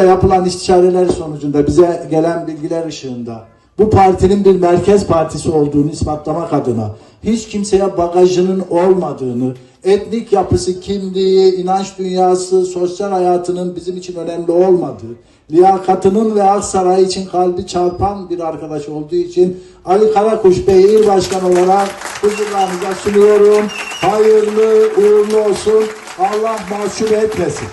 burada yapılan istişareler sonucunda bize gelen bilgiler ışığında bu partinin bir merkez partisi olduğunu ispatlamak adına hiç kimseye bagajının olmadığını, etnik yapısı, kimliği, inanç dünyası, sosyal hayatının bizim için önemli olmadığı, liyakatının ve Aksaray için kalbi çarpan bir arkadaş olduğu için Ali Karakuş Bey il başkanı olarak huzurlarınıza sunuyorum. Hayırlı, uğurlu olsun. Allah mahcup etmesin.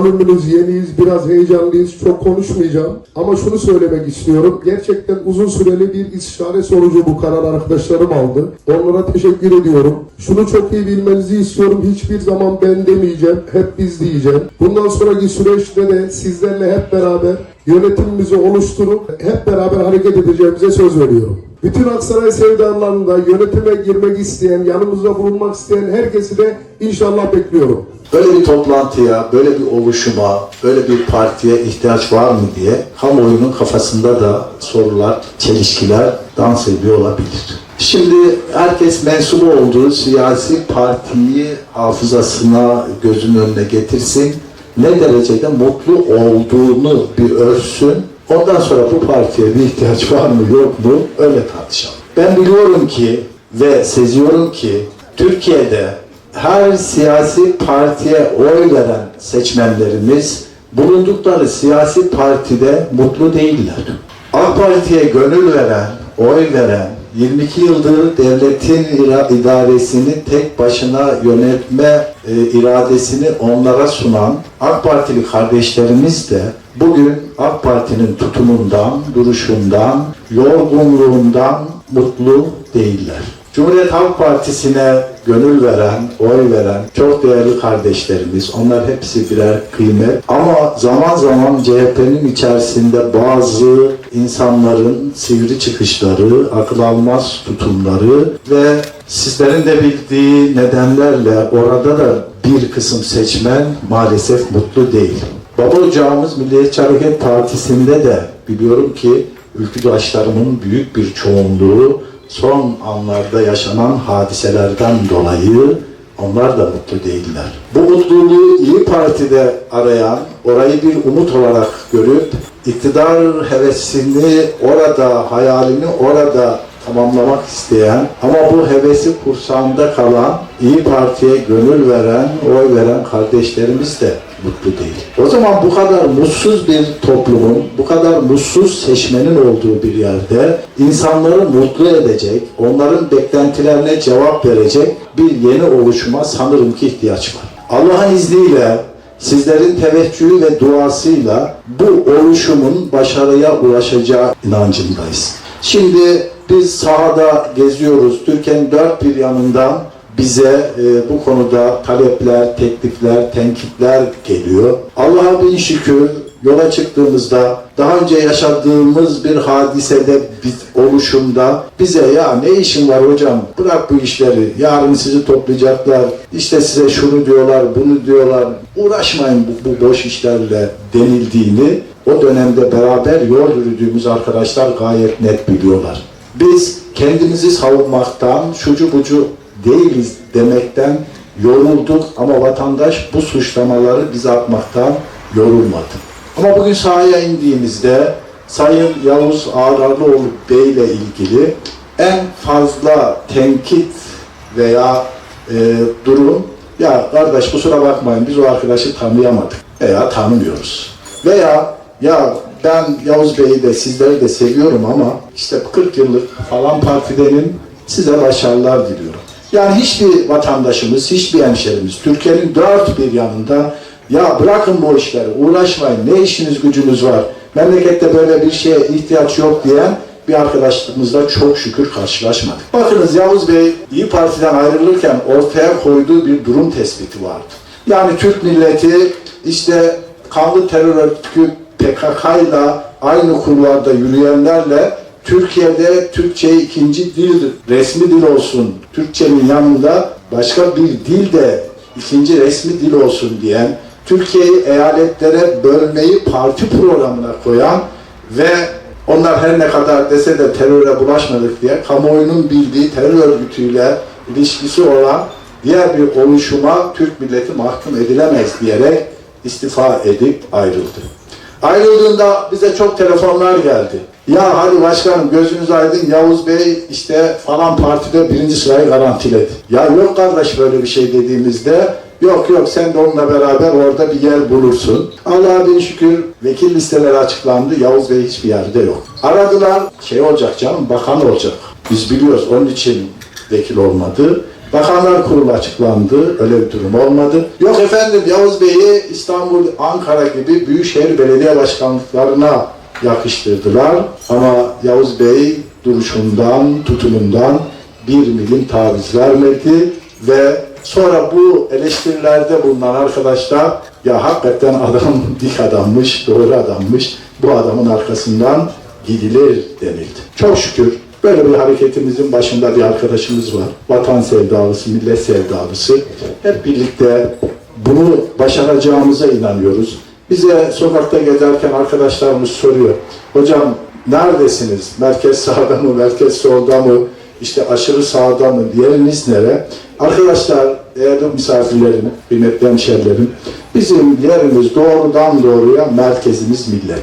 Malumunuz yeniyiz, biraz heyecanlıyız, çok konuşmayacağım. Ama şunu söylemek istiyorum. Gerçekten uzun süreli bir istişare sonucu bu karar arkadaşlarım aldı. Onlara teşekkür ediyorum. Şunu çok iyi bilmenizi istiyorum. Hiçbir zaman ben demeyeceğim, hep biz diyeceğim. Bundan sonraki süreçte de sizlerle hep beraber yönetimimizi oluşturup hep beraber hareket edeceğimize söz veriyorum. Bütün Aksaray sevdalarında yönetime girmek isteyen, yanımızda bulunmak isteyen herkesi de inşallah bekliyorum. Böyle bir toplantıya, böyle bir oluşuma, böyle bir partiye ihtiyaç var mı diye kamuoyunun kafasında da sorular, çelişkiler dans ediyor olabilir. Şimdi herkes mensup olduğu siyasi partiyi hafızasına, gözünün önüne getirsin. Ne derecede mutlu olduğunu bir ölçsün. Ondan sonra bu partiye bir ihtiyaç var mı yok mu öyle tartışalım. Ben biliyorum ki ve seziyorum ki Türkiye'de her siyasi partiye oy veren seçmenlerimiz bulundukları siyasi partide mutlu değiller. AK Parti'ye gönül veren, oy veren, 22 yıldır devletin idaresini tek başına yönetme e, iradesini onlara sunan AK Partili kardeşlerimiz de bugün AK Parti'nin tutumundan, duruşundan, yorgunluğundan mutlu değiller. Cumhuriyet Halk Partisi'ne gönül veren, oy veren çok değerli kardeşlerimiz, onlar hepsi birer kıymet. Ama zaman zaman CHP'nin içerisinde bazı insanların sivri çıkışları, akıl almaz tutumları ve sizlerin de bildiği nedenlerle orada da bir kısım seçmen maalesef mutlu değil. Baba ocağımız Milliyetçi Hareket Partisi'nde de biliyorum ki ülküdaşlarımın büyük bir çoğunluğu son anlarda yaşanan hadiselerden dolayı onlar da mutlu değiller. Bu mutluluğu İyi Parti'de arayan, orayı bir umut olarak görüp iktidar hevesini orada, hayalini orada tamamlamak isteyen ama bu hevesi kursağında kalan İyi Parti'ye gönül veren, oy veren kardeşlerimiz de mutlu değil. O zaman bu kadar mutsuz bir toplumun, bu kadar mutsuz seçmenin olduğu bir yerde insanları mutlu edecek, onların beklentilerine cevap verecek bir yeni oluşuma sanırım ki ihtiyaç var. Allah'ın izniyle sizlerin teveccühü ve duasıyla bu oluşumun başarıya ulaşacağı inancındayız. Şimdi biz sahada geziyoruz. Türkiye'nin dört bir yanından bize e, bu konuda talepler, teklifler, tenkitler geliyor. Allah'a bin şükür yola çıktığımızda daha önce yaşadığımız bir hadisede bir oluşumda bize ya ne işin var hocam bırak bu işleri yarın sizi toplayacaklar işte size şunu diyorlar bunu diyorlar uğraşmayın bu, bu boş işlerle denildiğini o dönemde beraber yol yürüdüğümüz arkadaşlar gayet net biliyorlar. Biz kendimizi savunmaktan, şucu bucu değiliz demekten yorulduk ama vatandaş bu suçlamaları bize atmaktan yorulmadı. Ama bugün sahaya indiğimizde Sayın Yavuz Ağrarlıoğlu Bey ile ilgili en fazla tenkit veya e, durum ya kardeş kusura bakmayın biz o arkadaşı tanıyamadık veya tanımıyoruz. Veya ya ben Yavuz Bey'i de sizleri de seviyorum ama işte 40 yıllık falan partidenim size başarılar diliyorum. Yani hiçbir vatandaşımız, hiçbir hemşerimiz Türkiye'nin dört bir yanında ya bırakın bu işleri, uğraşmayın, ne işiniz gücünüz var, memlekette böyle bir şeye ihtiyaç yok diyen bir arkadaşlığımızla çok şükür karşılaşmadık. Bakınız Yavuz Bey İyi Parti'den ayrılırken ortaya koyduğu bir durum tespiti vardı. Yani Türk milleti işte kanlı terör örgütü PKK aynı kulvarda yürüyenlerle Türkiye'de Türkçe ikinci dil, resmi dil olsun, Türkçenin yanında başka bir dil de ikinci resmi dil olsun diyen, Türkiye'yi eyaletlere bölmeyi parti programına koyan ve onlar her ne kadar dese de teröre bulaşmadık diye kamuoyunun bildiği terör örgütüyle ilişkisi olan diğer bir oluşuma Türk milleti mahkum edilemez diyerek istifa edip ayrıldı. Ayrıldığında bize çok telefonlar geldi. Ya hadi başkanım gözünüz aydın Yavuz Bey işte falan partide birinci sırayı garantiledi. Ya yok kardeş böyle bir şey dediğimizde yok yok sen de onunla beraber orada bir yer bulursun. Allah'a bin şükür vekil listeleri açıklandı. Yavuz Bey hiçbir yerde yok. Aradılar şey olacak canım bakan olacak. Biz biliyoruz onun için vekil olmadı. Bakanlar Kurulu açıklandı. Öyle bir durum olmadı. Yok efendim Yavuz Bey'i İstanbul, Ankara gibi büyükşehir belediye başkanlıklarına yakıştırdılar. Ama Yavuz Bey duruşundan, tutumundan bir milim taviz vermedi ve sonra bu eleştirilerde bulunan arkadaşlar ya hakikaten adam dik adammış, doğru adammış, bu adamın arkasından gidilir denildi. Çok şükür Böyle bir hareketimizin başında bir arkadaşımız var. Vatan sevdalısı, millet sevdalısı. Hep birlikte bunu başaracağımıza inanıyoruz. Bize sokakta gezerken arkadaşlarımız soruyor. Hocam neredesiniz? Merkez sağda mı, merkez solda mı? İşte aşırı sağda mı? Yeriniz nere? Arkadaşlar, değerli misafirlerim, kıymetli hemşerilerim, bizim yerimiz doğrudan doğruya merkezimiz millet.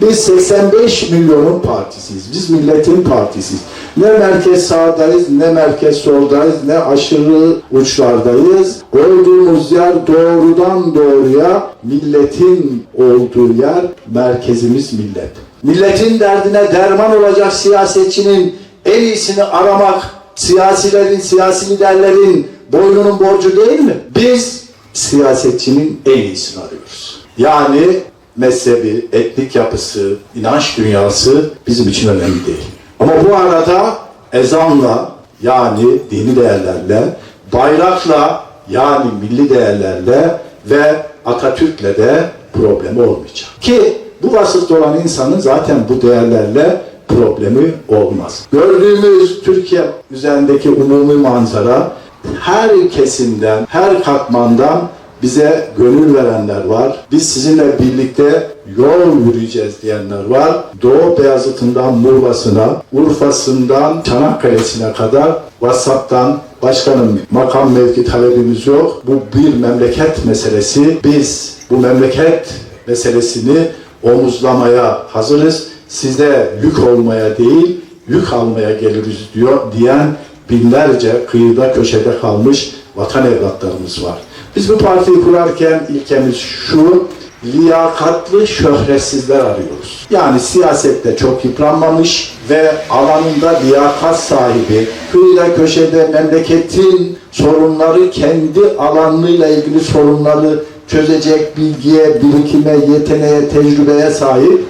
Biz 85 milyonun partisiyiz. Biz milletin partisiyiz. Ne merkez sağdayız, ne merkez soldayız, ne aşırı uçlardayız. Olduğumuz yer doğrudan doğruya milletin olduğu yer, merkezimiz millet. Milletin derdine derman olacak siyasetçinin en iyisini aramak, siyasilerin, siyasi liderlerin boynunun borcu değil mi? Biz siyasetçinin en iyisini arıyoruz. Yani mezhebi, etnik yapısı, inanç dünyası bizim için önemli değil. Ama bu arada ezanla yani dini değerlerle, bayrakla yani milli değerlerle ve Atatürk'le de problemi olmayacak. Ki bu vasıfta olan insanın zaten bu değerlerle problemi olmaz. Gördüğümüz Türkiye üzerindeki umumi manzara her kesimden, her katmandan bize gönül verenler var. Biz sizinle birlikte yol yürüyeceğiz diyenler var. Doğu Beyazıt'ından Muğla'sına, Urfa'sından Çanakkale'sine kadar WhatsApp'tan başkanım makam mevki talebimiz yok. Bu bir memleket meselesi. Biz bu memleket meselesini omuzlamaya hazırız. Size yük olmaya değil, yük almaya geliriz diyor diyen binlerce kıyıda köşede kalmış vatan evlatlarımız var. Biz bu partiyi kurarken ilkemiz şu, liyakatlı şöhretsizler arıyoruz. Yani siyasette çok yıpranmamış ve alanında liyakat sahibi, kıyıda köşede memleketin sorunları kendi alanıyla ilgili sorunları çözecek bilgiye, birikime, yeteneğe, tecrübeye sahip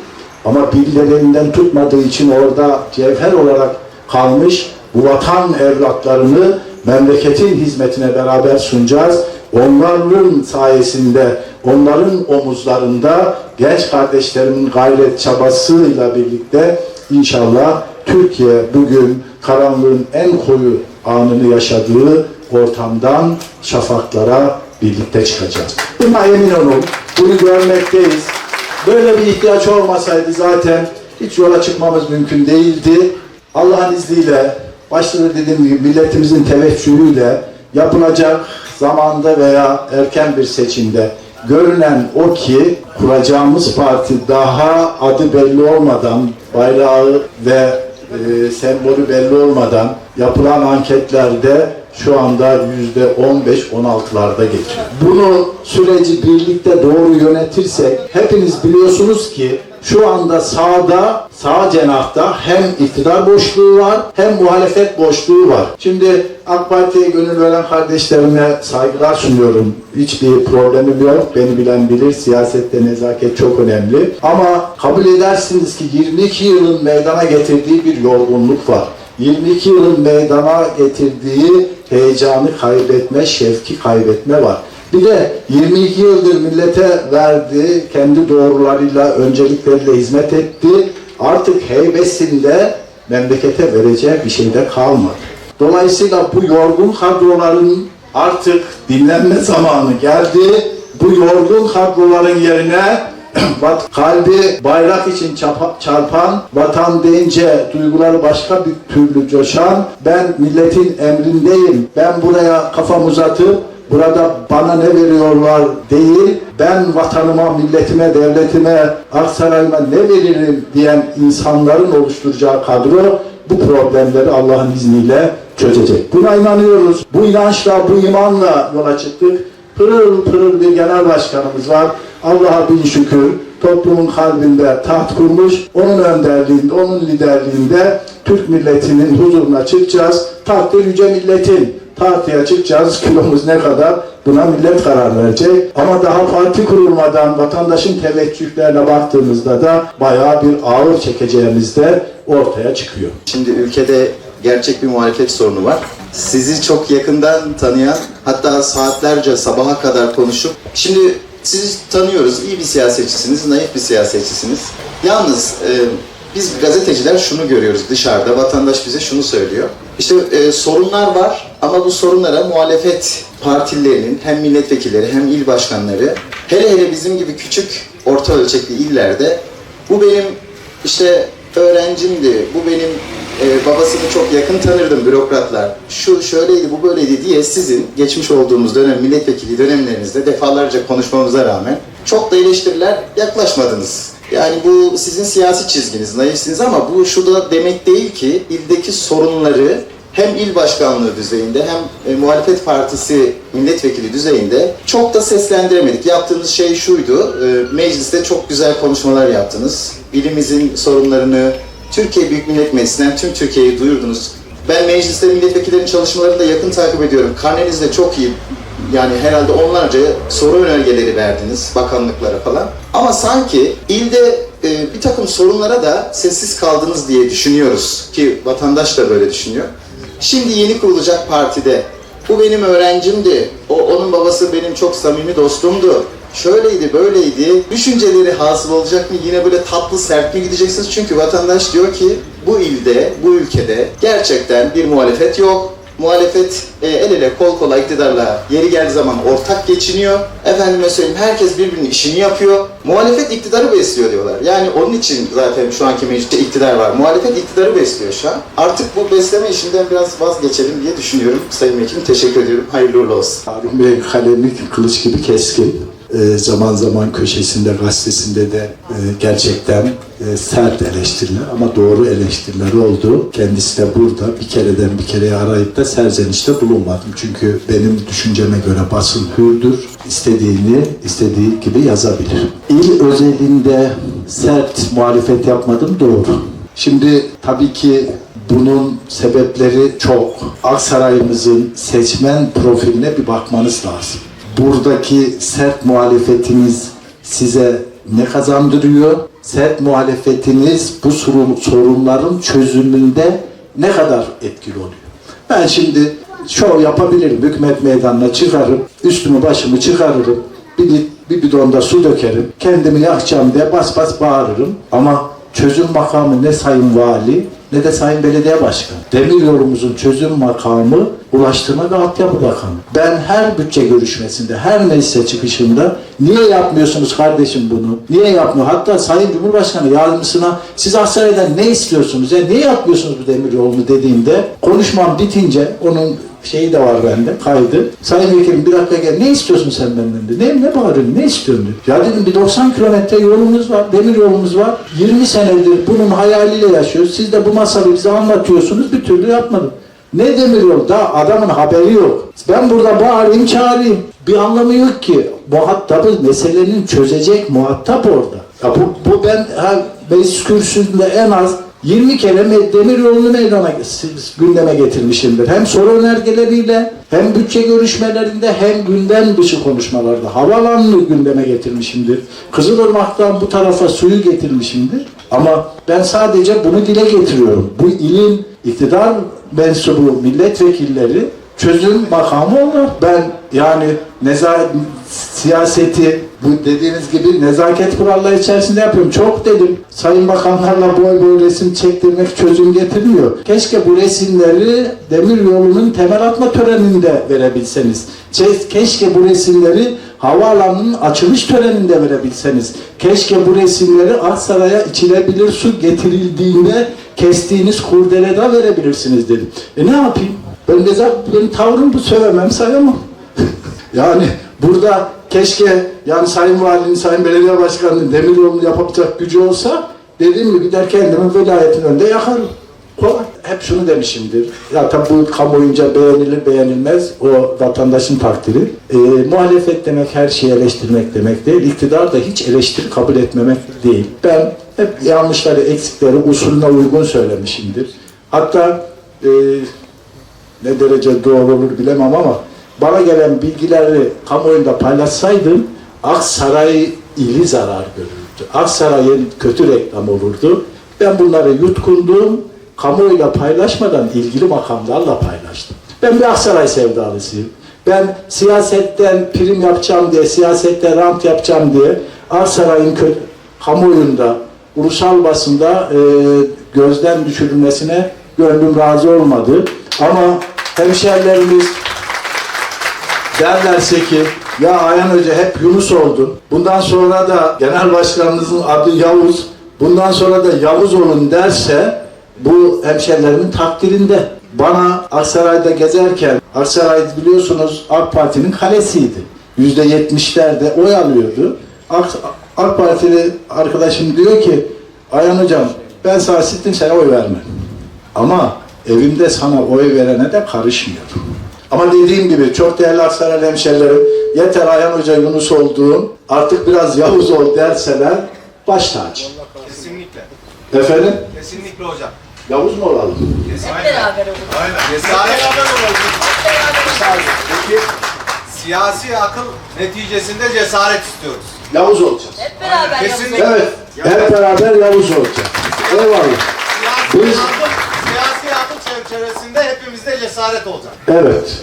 ama birilerinden tutmadığı için orada cevher olarak kalmış bu vatan evlatlarını memleketin hizmetine beraber sunacağız. Onların sayesinde, onların omuzlarında genç kardeşlerimin gayret çabasıyla birlikte inşallah Türkiye bugün karanlığın en koyu anını yaşadığı ortamdan şafaklara birlikte çıkacağız. Buna emin olun, bunu görmekteyiz. Böyle bir ihtiyaç olmasaydı zaten hiç yola çıkmamız mümkün değildi. Allah'ın izniyle, başta dediğim gibi milletimizin teveccühüyle yapılacak zamanda veya erken bir seçimde görünen o ki kuracağımız parti daha adı belli olmadan, bayrağı ve e, sembolü belli olmadan yapılan anketlerde şu anda yüzde 15-16'larda geçiyor. Bunu süreci birlikte doğru yönetirsek hepiniz biliyorsunuz ki şu anda sağda, sağ cenahta hem iktidar boşluğu var hem muhalefet boşluğu var. Şimdi AK Parti'ye gönül veren kardeşlerime saygılar sunuyorum. Hiçbir problemim yok. Beni bilen bilir. Siyasette nezaket çok önemli. Ama kabul edersiniz ki 22 yılın meydana getirdiği bir yorgunluk var. 22 yılın meydana getirdiği heyecanı kaybetme, şevki kaybetme var. Bir de 22 yıldır millete verdi, kendi doğrularıyla, öncelikleriyle hizmet etti. Artık heybesinde memlekete vereceği bir şey de kalmadı. Dolayısıyla bu yorgun kadroların artık dinlenme zamanı geldi Bu yorgun kadroların yerine kalbi bayrak için çarpan, vatan deyince duyguları başka bir türlü coşan, ben milletin emrindeyim, ben buraya kafam uzatıp burada bana ne veriyorlar değil, ben vatanıma, milletime, devletime, Aksaray'ıma ne veririm diyen insanların oluşturacağı kadro bu problemleri Allah'ın izniyle çözecek. Buna inanıyoruz. Bu inançla, bu imanla yola çıktık. Pırıl pırıl bir genel başkanımız var. Allah'a bin şükür toplumun kalbinde taht kurmuş. Onun önderliğinde, onun liderliğinde Türk milletinin huzuruna çıkacağız. Tahtı yüce milletin tartıya çıkacağız. Kilomuz ne kadar? Buna millet karar verecek. Ama daha parti kurulmadan vatandaşın teveccühlerine baktığımızda da bayağı bir ağır çekeceğimiz de ortaya çıkıyor. Şimdi ülkede gerçek bir muhalefet sorunu var. Sizi çok yakından tanıyan, hatta saatlerce sabaha kadar konuşup, şimdi sizi tanıyoruz, iyi bir siyasetçisiniz, naif bir siyasetçisiniz. Yalnız e, biz gazeteciler şunu görüyoruz dışarıda, vatandaş bize şunu söylüyor. İşte e, sorunlar var ama bu sorunlara muhalefet partilerinin hem milletvekilleri hem il başkanları, hele hele bizim gibi küçük, orta ölçekli illerde bu benim işte öğrencimdi, bu benim e, babasını çok yakın tanırdım bürokratlar, şu şöyleydi, bu böyleydi diye sizin geçmiş olduğumuz dönem milletvekili dönemlerinizde defalarca konuşmamıza rağmen çok da eleştiriler yaklaşmadınız. Yani bu sizin siyasi çizginiz, naifsiniz ama bu şu da demek değil ki ildeki sorunları hem il başkanlığı düzeyinde hem e, muhalefet partisi milletvekili düzeyinde çok da seslendiremedik. Yaptığınız şey şuydu, e, mecliste çok güzel konuşmalar yaptınız. Bilimizin sorunlarını Türkiye Büyük Millet Meclisi'nden tüm Türkiye'ye duyurdunuz. Ben mecliste milletvekillerinin çalışmalarını da yakın takip ediyorum. Karneniz de çok iyi. Yani herhalde onlarca soru önergeleri verdiniz bakanlıklara falan. Ama sanki ilde e, bir takım sorunlara da sessiz kaldınız diye düşünüyoruz ki vatandaş da böyle düşünüyor. Şimdi yeni kurulacak partide bu benim öğrencimdi, o onun babası benim çok samimi dostumdu, şöyleydi böyleydi, düşünceleri hasıl olacak mı? Yine böyle tatlı sert mi gideceksiniz? Çünkü vatandaş diyor ki bu ilde, bu ülkede gerçekten bir muhalefet yok. Muhalefet e, el ele kol kola iktidarla yeri geldiği zaman ortak geçiniyor. Efendime söyleyeyim herkes birbirinin işini yapıyor. Muhalefet iktidarı besliyor diyorlar. Yani onun için zaten şu anki mecliste iktidar var. Muhalefet iktidarı besliyor şu an. Artık bu besleme işinden biraz vazgeçelim diye düşünüyorum. Sayın Vekilim teşekkür ediyorum. Hayırlı uğurlu olsun. Harun Bey kalemi kılıç gibi keskin. Ee, zaman zaman köşesinde, gazetesinde de e, gerçekten e, sert eleştiriler ama doğru eleştiriler oldu. Kendisi de burada bir kereden bir kereye arayıp da serzenişte bulunmadım. Çünkü benim düşünceme göre basın hürdür. İstediğini istediği gibi yazabilir. İl özelinde sert muhalefet yapmadım doğru. Şimdi tabii ki bunun sebepleri çok. Aksaray'ımızın seçmen profiline bir bakmanız lazım. Buradaki sert muhalefetiniz size ne kazandırıyor? Sert muhalefetiniz bu sorun- sorunların çözümünde ne kadar etkili oluyor? Ben şimdi şov yapabilirim. Hükümet meydanına çıkarım, üstümü başımı çıkarırım, bir, bir bidonda su dökerim, kendimi yakacağım diye bas bas bağırırım. Ama çözüm makamı ne sayın vali ne de sayın belediye başkanı. Demir yolumuzun çözüm makamı Ulaştırma ve Altyapı Bakanı. Ben her bütçe görüşmesinde, her meclise çıkışında niye yapmıyorsunuz kardeşim bunu? Niye yapmıyor? Hatta Sayın Cumhurbaşkanı yardımcısına siz Aksaray'dan ne istiyorsunuz? Ya niye yapmıyorsunuz bu demir yolunu dediğimde konuşmam bitince onun şeyi de var bende kaydı. Sayın Vekilim bir dakika gel ne istiyorsun sen benden dedi. Ne, ne bağırıyorsun ne istiyorsun dedi. Ya dedim bir 90 kilometre yolumuz var demir yolumuz var. 20 senedir bunun hayaliyle yaşıyoruz. Siz de bu masalı bize anlatıyorsunuz bir türlü yapmadım. Ne demir yol? Daha adamın haberi yok. Ben burada bağırayım çağırayım. Bir anlamı yok ki. Muhatabı meselenin çözecek muhatap orada. Ya bu, bu ben ha, meclis kürsüsünde en az 20 kere demir yolunu meydana gündeme getirmişimdir. Hem soru önergeleriyle hem bütçe görüşmelerinde hem gündem dışı konuşmalarda havalanını gündeme getirmişimdir. Kızılırmak'tan bu tarafa suyu getirmişimdir. Ama ben sadece bunu dile getiriyorum. Bu ilin iktidar mensubu milletvekilleri çözüm makamı onlar. Ben yani neza siyaseti bu dediğiniz gibi nezaket kuralları içerisinde yapıyorum. Çok dedim. Sayın bakanlarla boy boy resim çektirmek çözüm getirmiyor. Keşke bu resimleri demir yolunun temel atma töreninde verebilseniz. Ke- Keşke bu resimleri havaalanının açılış töreninde verebilseniz. Keşke bu resimleri Aksaray'a içilebilir su getirildiğinde kestiğiniz kurdelede verebilirsiniz dedim. E ne yapayım? Ben zaten benim tavrım bu söylemem sayamam. Yani burada keşke yani Sayın Valinin, Sayın Belediye Başkanı'nın demir yolunu yapacak gücü olsa dediğim gibi gider kendimin velayetin önünde yakarım. Kolay. Hep şunu demişimdir. Tabi bu kamuoyunca beğenilir beğenilmez o vatandaşın takdiri. Ee, muhalefet demek her şeyi eleştirmek demek değil. İktidar da hiç eleştiri kabul etmemek değil. Ben hep yanlışları, eksikleri usulüne uygun söylemişimdir. Hatta e, ne derece doğru olur bilemem ama bana gelen bilgileri kamuoyunda paylaşsaydım Aksaray ili zarar görürdü. Aksaray'ın kötü reklam olurdu. Ben bunları yutkundum, kamuoyuyla paylaşmadan ilgili makamlarla paylaştım. Ben bir Aksaray sevdalısıyım. Ben siyasetten prim yapacağım diye, siyasette rant yapacağım diye Aksaray'ın kamuoyunda, ulusal basında e, gözden düşürülmesine gönlüm razı olmadı. Ama hemşehrilerimiz derlerse ki ya Ayhan Hoca hep Yunus oldun. Bundan sonra da genel başkanınızın adı Yavuz. Bundan sonra da Yavuz olun derse bu hemşerilerimin takdirinde. Bana Aksaray'da gezerken, Aksaray biliyorsunuz AK Parti'nin kalesiydi. Yüzde yetmişlerde oy alıyordu. AK, AK Partili arkadaşım diyor ki, Ayhan Hocam ben sana sittim sana oy vermem. Ama evimde sana oy verene de karışmıyorum. Ama dediğim gibi çok değerli Aksaray hemşerilerim, yeter Ayhan Hoca Yunus olduğum, artık biraz Yavuz ol derseler baş tacı. Kesinlikle. Efendim, Kesinlikle hocam. Yavuz mu olalım? Hep beraber olur. Aynen. Cesaret Peki siyasi akıl neticesinde cesaret istiyoruz. Yavuz olacağız. Hep beraber Kesinlikle. yapalım. Evet, hep beraber Yavuz olacağız. Eyvallah. Siyasi Biz- akıl, siyasi akıl çerçevesinde hepimizde cesaret olacak. Evet.